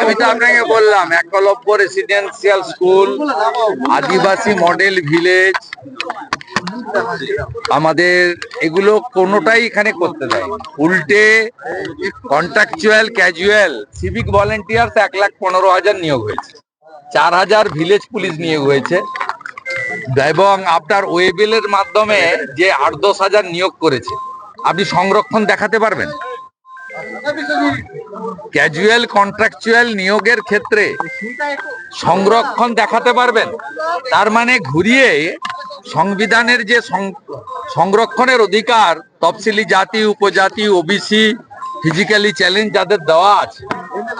আমি তো আপনাকে বললাম Eklavya residential school Adivasi model village আমাদের এগুলো কোনোটাই এখানে করতে দেয়। উল্টে কন্ট্রাকচুয়াল ক্যাজুয়াল সিভিক ভলেন্টিয়ার্স এক লাখ পনেরো হাজার নিয়োগ হয়েছে। চার হাজার ভিলেজ পুলিশ নিয়োগ হয়েছে। এবং আপনার ওয়েবেলের মাধ্যমে যে আট দশ হাজার নিয়োগ করেছে, আপনি সংরক্ষণ দেখাতে পারবেন? ক্যাজুয়াল কন্ট্রাকচুয়াল নিয়োগের ক্ষেত্রে সংরক্ষণ দেখাতে পারবেন। তার মানে ঘুরিয়ে সংবিধানের যে সংরক্ষণের অধিকার, তফসিলি জাতি, উপজাতি ওবিসি ফিজিক্যালি চ্যালেঞ্জ যাদের দেওয়া আছে,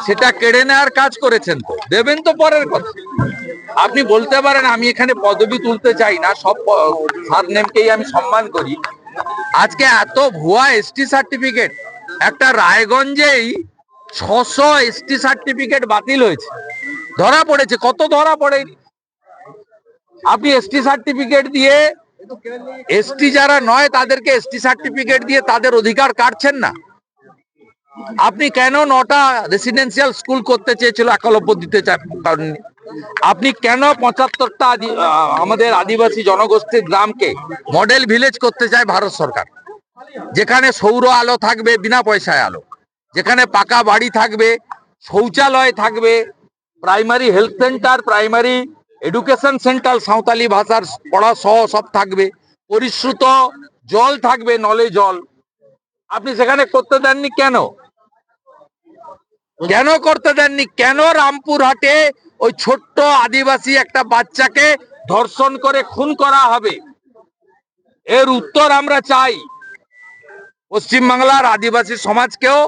সেটা কেড়ে নেওয়ার কাজ করেছেন তো। দেবেন তো পরের কথা। আপনি বলতে পারেন, আমি এখানে পদবি তুলতে চাই না, সব সারনেমকেই আমি সম্মান করি। আজকে এত ভুয়া এসটি সার্টিফিকেট একটা রায়গঞ্জেই ছশো এসটি সার্টিফিকেট বাতিল হয়েছে। ধরা পড়েছে। কত ধরা পড়েনি? আপনি এসটি সার্টিফিকেট দিয়ে এসটি যারা নয়, তাদেরকে এসটি সার্টিফিকেট দিয়ে তাদের অধিকার কাটছেন না। আপনি কেন নটা রেসিডেন্সিয়াল স্কুল করতে চেয়েছিল একলব্য দিতে পারেননি আপনি কেন পঁচাত্তরটা আমাদের আদিবাসী জনগোষ্ঠীর গ্রামকে মডেল ভিলেজ করতে চায় ভারত সরকার? যেখানে সৌর আলো থাকবে, বিনা পয়সায় আলো। যেখানে পাকা বাড়ি থাকবে, শৌচালয় থাকবে primary health centre primary education centre Santali ভাষার পড়া সহ সব থাকবে। পরিশ্রুত জল থাকবে, নলে জল। আপনি সেখানে করতে দেননি কেন? কেন করতে দেননি? কেন রামপুর হাটে ওই ছোট্ট আদিবাসী একটা বাচ্চাকে ধর্ষণ করে খুন করা হবে? এর উত্তর আমরা চাই। পশ্চিমবাংলার আদিবাসী সমাজকেও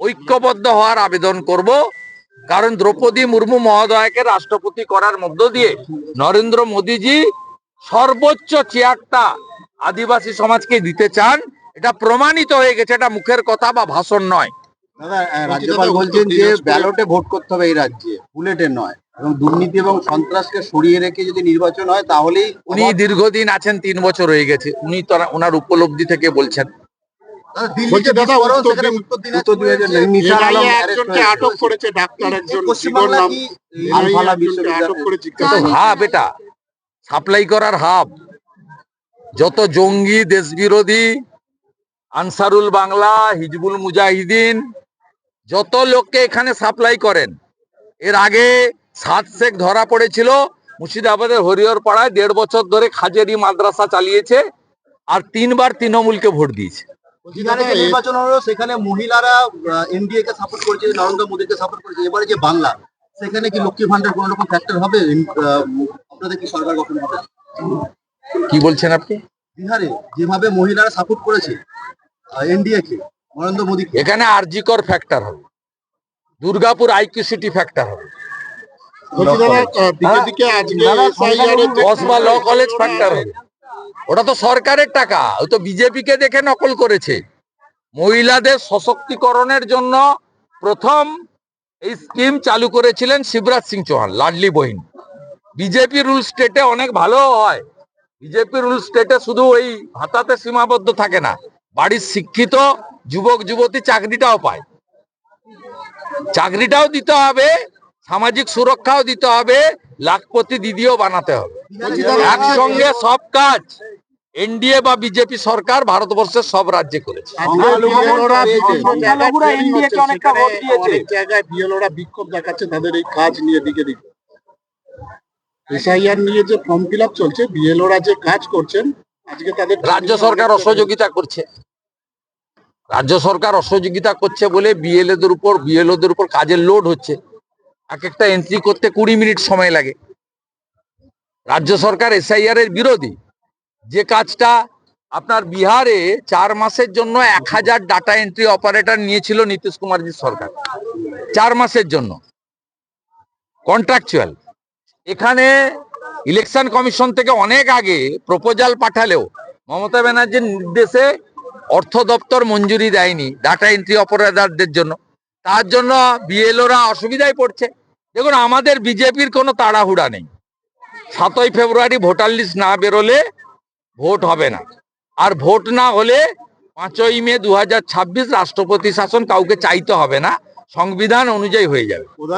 ঐক্যবদ্ধ হওয়ার আবেদন করব। কারণ দ্রৌপদী মুর্মু মহোদয়কে রাষ্ট্রপতি করার মধ্য দিয়ে নরেন্দ্র মোদীজি সর্বোচ্চ চেয়ারটা আদিবাসী সমাজকে দিতে চান। এটা প্রমাণিত হয়ে গেছে এটা মুখের কথা বা ভাষণ নয়। রাজ্যপাল বলছেন যে ব্যালটে ভোট করতে হবে এই রাজ্যে বুলেটে নয়। এবং দুর্নীতি এবং সন্ত্রাসকে সরিয়ে রেখে যদি নির্বাচন হয় তাহলেই উনি দীর্ঘদিন আছেন তিন বছর হয়ে গেছে। উনি তো ওনার উপলব্ধি থেকে বলছেন। বলছে দাদা উত্তর দিন- উত্তর দিনাজপুর নিশার আলম একজনকে আটক করেছে ডাক্তার একজন পশ্চিমবাংলা কি আলফালা আটক করে জিজ্ঞাসা হাব এটা। সাপ্লাই করার হাব। যত জঙ্গি দেশ বিরোধী আনসারুল বাংলা হিজবুল মুজাহিদিন যত লোককে এখানে সাপ্লাই করেন এর আগে সাত শেখ ধরা পড়েছিল মুর্শিদাবাদের হরিহর পাড়ায় দেড় বছর ধরে খাজেরি মাদ্রাসা চালিয়েছে আর তিনবার তৃণমূলকে ভোট দিয়েছে। যে নির্বাচন হলো সেখানে মহিলারা এনডিএ কে সাপোর্ট করেছে নরেন্দ্র মোদীকে সাপোর্ট করেছে। এবারে যে বাংলা সেখানে কি লক্ষ্মী ভান্ডার কোনো রকম ফ্যাক্টর হবে? আপনাদের কি সরকার গঠন হবে? কি বলছেন আপনি? বিহারে যেভাবে মহিলারা সাপোর্ট করেছে এনডিএ কে নরেন্দ্র মোদীকে। এখানে আরজিকর ফ্যাক্টর হবে। দুর্গাপুর আইকিউসিটি ফ্যাক্টর হবে। বলছি দাদা আহ, দিকে দিকে আজকে SIR এর যে- কসমা ল কলেজ ফ্যাক্টর হবে। ওটা তো সরকারের টাকা ওই তো বিজেপি কে দেখে নকল করেছে। মহিলাদের সশক্তিকরণের জন্য প্রথম এই স্কিম চালু করেছিলেন শিবরাজ সিং চৌহান, লাডলি বহিন। বিজেপি রুল স্টেটে অনেক ভালো হয়। বিজেপি রুল স্টেটে শুধু ওই ভাতাতে সীমাবদ্ধ থাকে না, বাড়ির শিক্ষিত যুবক, যুবতী চাকরিটাও পায়। চাকরিটাও দিতে হবে, সামাজিক সুরক্ষাও দিতে হবে লাখপতি দিদিও বানাতে হবে। একসঙ্গে সব কাজ এনডিএ বা বিজেপি সরকার ভারতবর্ষের সব রাজ্যে করেছে। বিক্ষোভ দেখাচ্ছে তাদের এই কাজ নিয়ে দিকে দিকে। এসআইআর নিয়ে যে ফর্ম ফিল আপ চলছে বিএলওরা যে কাজ করছেন আজকে তাদের রাজ্য সরকার অসহযোগিতা করছে। রাজ্য সরকার অসহযোগিতা করছে বলে বিএলএদের উপর বিএলওদের উপর কাজের লোড হচ্ছে। এক একটা এন্ট্রি করতে কুড়ি মিনিট সময় লাগে। রাজ্য সরকার এসআইআর এর বিরোধী। যে কাজটা আপনার বিহারে চার মাসের জন্য এক হাজার ডাটা এন্ট্রি অপারেটর নিয়েছিল নীতিশ কুমারজি সরকার। চার মাসের জন্য। কন্ট্রাকচুয়াল এখানে ইলেকশন কমিশন থেকে অনেক আগে প্রপোজাল পাঠালেও মমতা ব্যানার্জির নির্দেশে অর্থ দপ্তর মঞ্জুরি দেয়নি ডাটা এন্ট্রি অপারেটরদের জন্য। তার জন্য বিএলওরা অসুবিধায় পড়ছে। দেখুন, আমাদের বিজেপির কোনো তাড়াহুড়া নেই। সাতই ফেব্রুয়ারি ভোটার লিস্ট না বেরোলে ভোট হবে না। আর ভোট না হলে পাঁচই মে দু হাজার ছাব্বিশ রাষ্ট্রপতি শাসন কাউকে চাইতে হবে না। সংবিধান অনুযায়ী হয়ে যাবে।